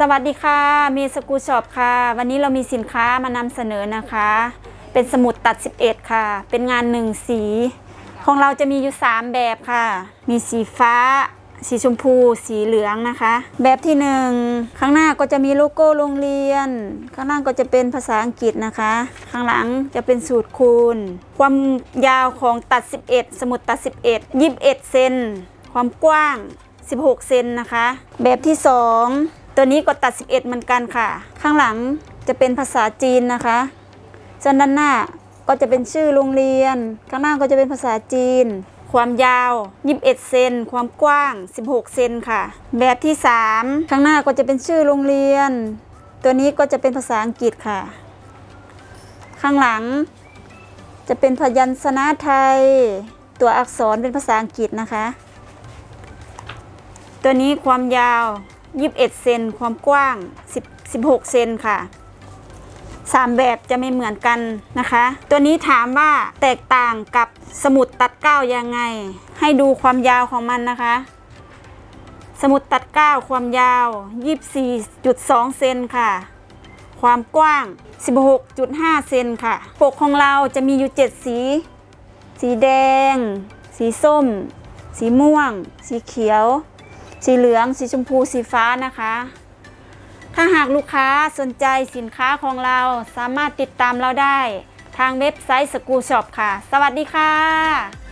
สวัสดีค่ะเมสกูช็อปค่ะ วันนี้เรามีสินค้ามานำเสนอนะคะ เป็นสมุดตัด 11 ค่ะ เป็นงานหนึ่งสี ของเราจะมีอยู่ 3 แบบค่ะ มีสีฟ้า สีชมพู สีเหลืองนะคะ แบบที่ 1 ข้างหน้าก็จะมีโลโก้โรงเรียน ข้างล่างก็จะเป็นภาษาอังกฤษนะคะ ข้างหลังจะเป็นสูตรคูณ ความยาวของตัด 11 สมุดตัด 11 21 เซน ความกว้าง 16 เซนนะคะ แบบที่ 2 ตัวนี้ก็ตัด 11 เหมือนกันค่ะ ข้างหลังจะเป็นภาษาจีนนะคะส่วนด้านหน้าก็จะเป็นชื่อโรงเรียน ข้างหน้าก็จะเป็นภาษาจีน ความยาว 21 เซน ความกว้าง 16 เซนค่ะ แบบที่ 3 ข้างหน้าก็จะเป็นชื่อโรงเรียน ตัวนี้ก็จะเป็นภาษาอังกฤษค่ะ ข้างหลัง จะเป็นพยัญชนะไทย ตัวอักษรเป็นภาษาอังกฤษนะคะ ตัวนี้ความยาว 21 เซนความกว้าง10 16 เซนค่ะสามแบบจะไม่เหมือนกันนะคะ ตัวนี้ถามว่าแตกต่างกับสมุดตัดเก้ายังไง ให้ดูความยาวของมันนะคะ สมุดตัดเก้าความยาว 24.2 เซนค่ะ ความกว้าง 16.5 เซนค่ะ ปกของเราจะมีอยู่ 7 สี สีแดง สีส้ม สีม่วง สีเขียว สีเหลือง สีชมพู สีฟ้านะคะ ถ้าหากลูกค้าสนใจสินค้าของเราสามารถติดตามเราได้ ทางเว็บไซต์สกูช็อปค่ะ สวัสดีค่ะ